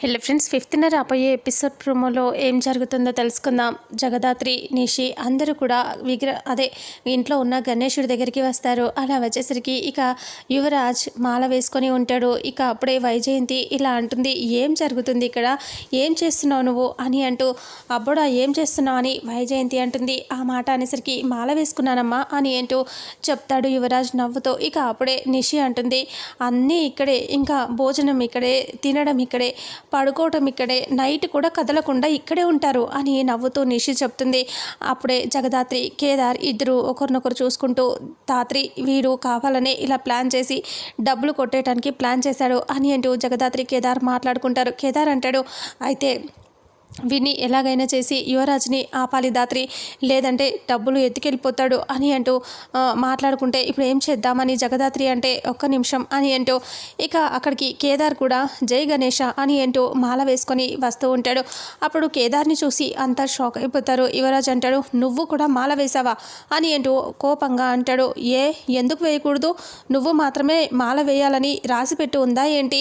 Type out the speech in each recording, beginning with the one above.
Hello friends ఫిఫ్త్న రాబోయే episode ప్రోమోలో ఏం జరుగుతుందో తెలుసుకుందాం. జగదాత్రి నిషి అందరూ కూడా విగ్ర అదే ఇంట్లో ఉన్న గణేశుడి దగ్గరికి వస్తారు. అలా వచ్చేసరికి ఇక యువరాజ్ మాల వేసుకొని ఉంటాడు. ఇక అప్పుడే వైజయంతి ఇలా అంటుంది ఏం జరుగుతుంది ఇక్కడ? ఏం చేస్తున్నావు నువ్వు? అని అంటూ అబ్బోడా ఏం చేస్తున్నావు? అని వైజయంతి అంటుంది. ఆ మాట అనేసరికి మాల వేసుకున్నానమ్మా అని అంటూ చెప్తాడు యువరాజ్ నవ్వుతో. ఇక అప్పుడే నిషి అంటుంది అన్నీ ఇక్కడే ఇంకా భోజనం ఇక్కడే తినడం ఇక్కడే పడుకోవటం ఇక్కడే నైట్ కూడా కదలకుండా ఇక్కడే ఉంటారు అని నవ్వుతూ నిషి చెప్తుంది. అప్పుడే జగదాత్రి కేదార్ ఇద్దరు ఒకరినొకరు చూసుకుంటూ తాత్రి వీడు కావాలనే ఇలా ప్లాన్ చేసి డబ్బులు కొట్టేయడానికి ప్లాన్ చేశాడు అని అంటూ జగదాత్రి కేదార్ మాట్లాడుకుంటారు. కేదార్ అంటాడు అయితే విని ఎలాగైనా చేసి యువరాజ్ని ఆపాలి దాత్రి. లేదంటే డబ్బులు ఎత్తుకెళ్ళిపోతాడు అని అంటూ మాట్లాడుకుంటే ఇప్పుడు ఏం చేద్దామని జగదాత్రి అంటే ఒక్క నిమిషం అని అంటూ ఇక అక్కడికి కేదార్ కూడా జై గణేష అని అంటూ మాల వేసుకొని వస్తూ ఉంటాడు. అప్పుడు కేదార్ని చూసి అంతా షాక్ అయిపోతారు. యువరాజ్ అంటాడు నువ్వు కూడా మాల వేసావా అని అంటూ కోపంగా అంటాడు. ఏ ఎందుకు వేయకూడదు? నువ్వు మాత్రమే మాల వేయాలని రాసిపెట్టు ఉందా ఏంటి?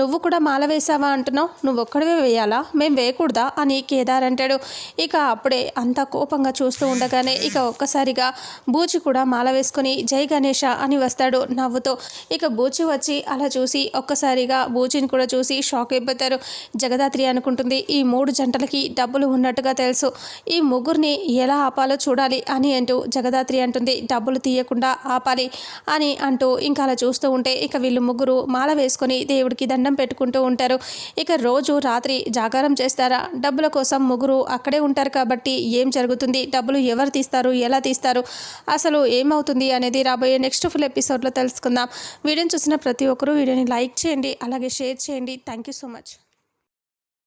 నువ్వు కూడా మాల వేసావా అంటున్నావు? నువ్వు ఒక్కడవే వేయాలా? మేము వేయకూడదా? అని కేదార్ అంటాడు. ఇక అప్పుడే అంత కోపంగా చూస్తూ ఉండగానే ఇక ఒక్కసారిగా బూచి కూడా మాల వేసుకొని జై గణేష అని వస్తాడు నవ్వుతో. ఇక బూచి వచ్చి అలా చూసి ఒక్కసారిగా బూచిని కూడా చూసి షాక్ అయిపోతారు. జగదాత్రి అనుకుంటుంది ఈ మూడు జంటలకి డబ్బులు ఉన్నట్టుగా తెలుసు. ఈ ముగ్గురిని ఎలా ఆపాలో చూడాలి అని అంటూ జగదాత్రి అంటుంది డబ్బులు తీయకుండా ఆపాలి అని అంటూ ఇంకా అలా చూస్తూ ఉంటే ఇక వీళ్ళు ముగ్గురు మాల వేసుకొని దేవుడికి దండం పెట్టుకుంటూ ఉంటారు. ఇక రోజు రాత్రి జాగారం చేస్తారా? డబ్బుల కోసం ముగ్గురు అక్కడే ఉంటారు కాబట్టి ఏం జరుగుతుంది? డబ్బులు ఎవరు తీస్తారు? ఎలా తీస్తారు? అసలు ఏమవుతుంది అనేది రాబోయే నెక్స్ట్ ఫుల్ ఎపిసోడ్లో తెలుసుకుందాం. వీడియోని చూసిన ప్రతి ఒక్కరూ వీడియోని లైక్ చేయండి అలాగే షేర్ చేయండి. Thank you so much